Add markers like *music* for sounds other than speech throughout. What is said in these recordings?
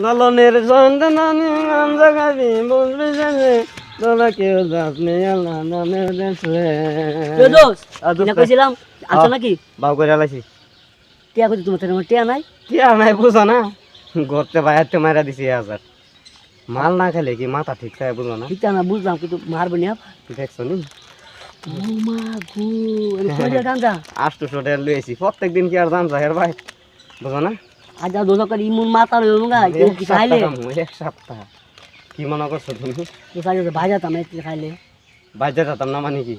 লালনের সন্তানি গাঞ্জা খাবি বুঝবি জানে তোরা কেউ যাস নে আল্লাহ নামের দেশে কে দোষ আর দোস্ত- না কইছিলাম আচ্ছা আহ। নাকি? বাউ করে আলাইছি। টিয়া কইছি তোমার থেকে আমার টিয়া নাই? কি আর নাই বুঝো না। ঘরতে বাইরতে মারা দিছি এক হাজার। মাল না খেলে কি মাথা ঠিক থাকে বুঝো না? ঠিক না বুঝলাম কিন্তু মারবে না। দেখছ নি? *laughs* আটশোশো টাকা লুয়েছি প্রত্যেক দিন কি আর যায় ভাই? বুঝো না? আজ আর দোষ করে ইমুন মাথা রইব গা এক কেউ কি খাইলে? এক সপ্তাহ। কি মনে করছ তুমি? তো সাইজ ভাজা তাম একটু খাইলে? বাজার যেতাম না মানে কি?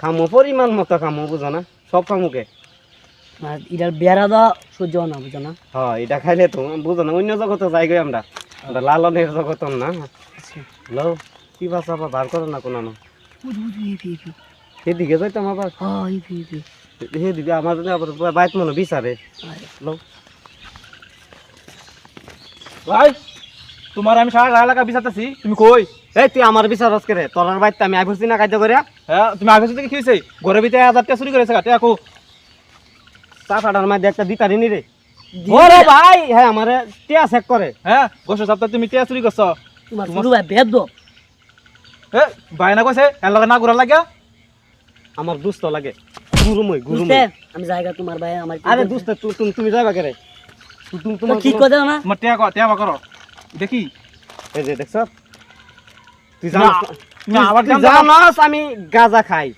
খামো পরিমাণ মতো খামো বুঝো না? সব খামুকে ইটার বেড়া দেওয়া সহ্য না বুঝো না? হ্যাঁ এটা খাইলে তো বুঝো না অন্য জগতে যাই গই আমরা। আমরা লালনের জগত না? লো কি বাসা আবার বার করো না কোনো সেদিকে যাইতাম আবার? হ্যাঁ ইপি আমার আবার বাইত মনে বিচারে। লো ভাই তোমার আমি সারা টাকা বিচারতেছি তুমি কই? এই তুই আমার বিচার রস করে তোর বাইতে আমি না কাজ করে। হ্যাঁ তুমি আগে থেকে কি হয়েছে ঘরের ভিতরে হাজার টাকা চুরি করেছে টাকা কো। চা ফাটার মধ্যে একটা দিতারি নি রে। ওরে ভাই! হ্যাঁ আমারে টিয়া চেক করে। হ্যাঁ গত সপ্তাহে তুমি টাকা চুরি করছ। তোমার শুরু ভাই বেদ। এ ভাই না কইছে এর লগে না ঘুরা লাগে আমার দুস্থ লাগে। গুরুমই গুরুমই বুঝতে আমি জায়গা তোমার ভাই আমার আরে দুস্থ তুমি তুমি যাইবা কে রে? তু- তুমি তোমার ঠিক করে দাও না তোমার টাকা টাকা করো। দেখি। এই যে দেখছ? তুই না, আবার? জানাস আমি গাঁজা খাই।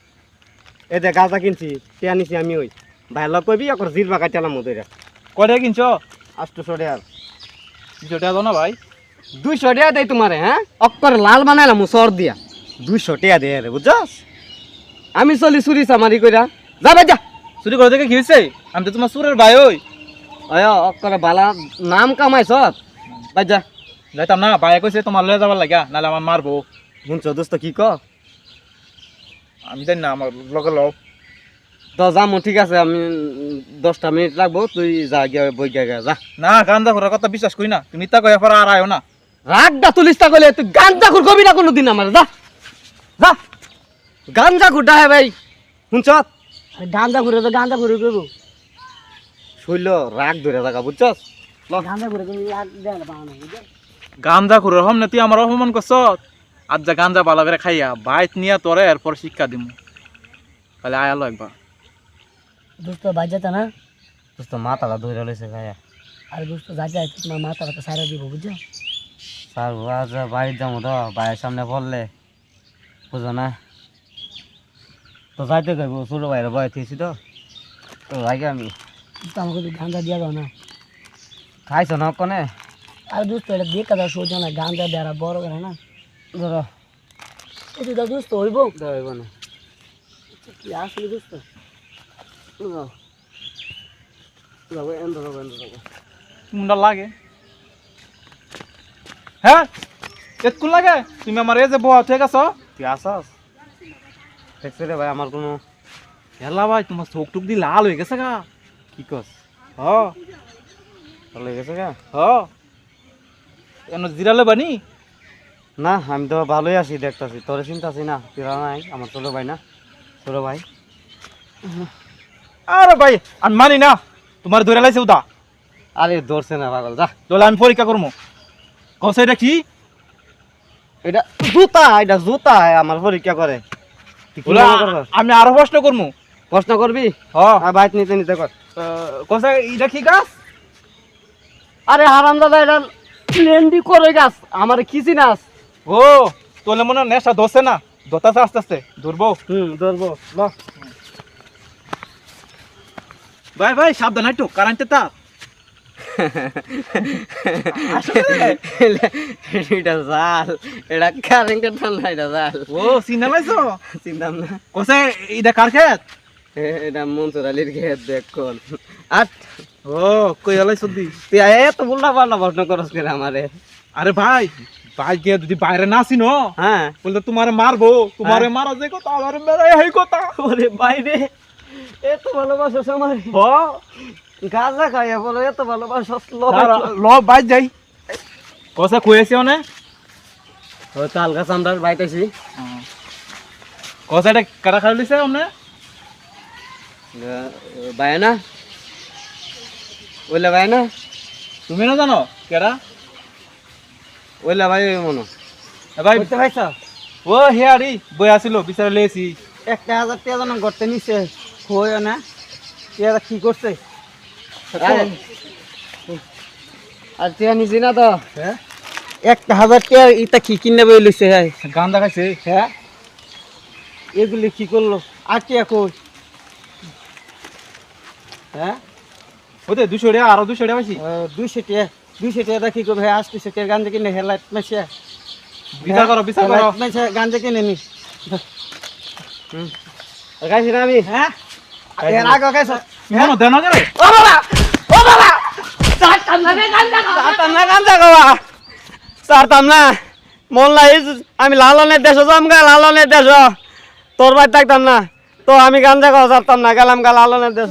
এই যে গাঁজা কিনছি টিয়া নিছি আমি ওই। ভাই লগ কইবি একর জিরবা কাটালাম ওদের। কয় টাকা কিনছো? আটশোশো টাকা দুশো টাকা দাও না ভাই। দুইশো টাকা দেয় তোমারে হ্যাঁ? অক্কর লাল বানাইলাম সর দিয়া। দুইশো টাকা দেয় রে বুঝছস? আমি চলি চুরি চামারি কইরা। যাবে যা। চুরি করে দেখে কি হয়েছে আমি তো তোমার সুরের ভাই ওই। অয় অক্করে বালা নাম কামাইছ বাই যা। যাইতাম না ভাই কইছে তোমার লয়ে যাবার লাগা নাহলে আমার মারবো শুনছ দোস্ত কি ক? আমি জানি না আমার লগে লও তো যাম ঠিক আছে আমি দশটা মিনিট লাগবো তুই যা গিয়া বই গিয়া গিয়া, যা। না গান্দা করার কথা বিশ্বাস করি না তুমি ইত্যা কয়ে পর আর আয়ো না। রাগটা তুলিসটা কইলে তুই গাঞ্জা খুর কবি না কোনোদিন আমার যা। যা। গাঞ্জা খুরটা হে ভাই শুনছ? গান্দা ঘুরে তো গান্দা ঘুরে করব শৈল রাগ ধরে থাকা বুঝছস? ল। গান্দা ঘুরে তুমি আর দেয় না পাও না বুঝছ? গান্দা করে হম না তুই আমার অপমান করছ? আজ যা গান্দা ভালো করে খাইয়া বাইত নিয়ে তোরে এরপর শিক্ষা দিমু। তাহলে আয়ালো একবার। দোস্ত বাজাতে না? দোস্ত মাথাটা ধরে লইছে ভাইয়া আর দোস্ত যা যায় তোমার মাথা ব্যথা সারা দিব বুঝছ? স্যার আজ বাড়ির যাব তো ভাইয়ের সামনে বললে। বুঝো না? তো যাইতে কইব ছোট ভাইয়ের বয় থেছি তো তো যাই আমি। তো আমাকে গান্দা দিয়া দাও না। খাইছো না কনে? আর দোস্ত এটা দেখা দাও সোজা না গান্দা বেড়া বড় করে না। ধরো। এই তো দোস্ত হইব? দেব না। কি আসলে দোস্ত? এন্দ এন্দ যাব মুন্ডা লাগে। হ্যাঁ? এতক্ষণ লাগে? তুমি আমার এই যে বয়া ঠিক আছো তুই আসস দেখছি রে ভাই আমার কোনো হেলা ভাই তোমার চোখ টুক দিয়ে লাল হয়ে গেছে গা। কি কস? হ ভালো গেছে গা? হ এন জিরালে বানি না? আমি তো ভালোই আছি দেখতেছি। তোর চিন্তা আছি না তুই নাই আমার ছোট ভাই না ছোট ভাই। আরে ভাই আমি মানি না। তোমার ধরে লাইছে উদা। আরে ধরছে না পাগল যা। তাহলে আমি পরীক্ষা করব কসে এটা কি? এটা জুতা এটা জুতা আমার পরীক্ষা করে। আমি আরও প্রশ্ন করব প্রশ্ন করবি? হ। আর বাইক নিতে নিতে কর। কসে এটা কি গাছ? আরে হারাম দাদা এটা প্লেন্ডি করে গাছ। আমার ও তোলে মনে নেশা ধরছে না? ধরতেছে আস্তে আস্তে। ধরবো? হুম ধরবো। ল। ভাই ভাই সাবধান একটু কারেন্টে তার এটা জাল। এটা কারেন্টের ঠান্ডা এটা জাল। ও চিন্তা না। কসে এটা কার খেত এটা মনসুর আলীর ও কই হলাই সর্দি তুই এত উল্টা পাল্টা প্রশ্ন করস কেন আমারে? আরে ভাই ভাই গিয়ে যদি বাইরে না হ্যাঁ। বলতে তোমারে মারবো তোমারে মারা যে কথা আমার মেরে এই কথা। ওরে বাইরে এত ভালোবাসো আমার। হ। গাঁজা খাইয়া বলো এত ভালোবাসো দাঁড়া, ল বাইর যাই। কসে কইছি অনে? ও তাল গাছ আমরা বাইতেছি। কসে এটা কাটা খাই লিছে অনে? বায়না? ওইলে বায়না? তুমি না জানো? কেডা? ওইলা ভাই মনো। এ ভাই করতে পাইছ? ও হে আরি বই আসিল বিচারে লেছি একটা হাজার টাকা যেন গড়তে নিছে হইও না। টাকা কি করছে? আর তুই নিছি না তো? হ্যাঁ। একটা হাজার টাকা ইটা কি কিনে বই লইছে হ্যাঁ? গান্দা খাইছে হ্যাঁ। এগুলি কি করল? আর টিয়া কই? হ্যাঁ? ওতে দুশো টাকা আরও দুশো টাকা পাইছি দুইশো টাকা দুইশো টাকা কি করবে হ্যাঁ আসতেছে টাকা গাঞ্জা কিনে হেলাইট মেশে বিচার করো বিচার করো। মেশে গাঞ্জা কিনে নি খাইছি না আমি? হ্যাঁ? এর আগে খাইছ মনো দেন না রে। ও বাবা! ও বাবা! চারটাম না গাঞ্জা খাওয়া সারতাম না গাঞ্জা খাওয়া সারতাম না মন লাই আমি লালনের দেশ যাম গা লালনের দেশ। তোর বাড়ি থাকতাম না তো আমি গাঞ্জা খাওয়া সারতাম না গেলাম গা লালনের দেশ।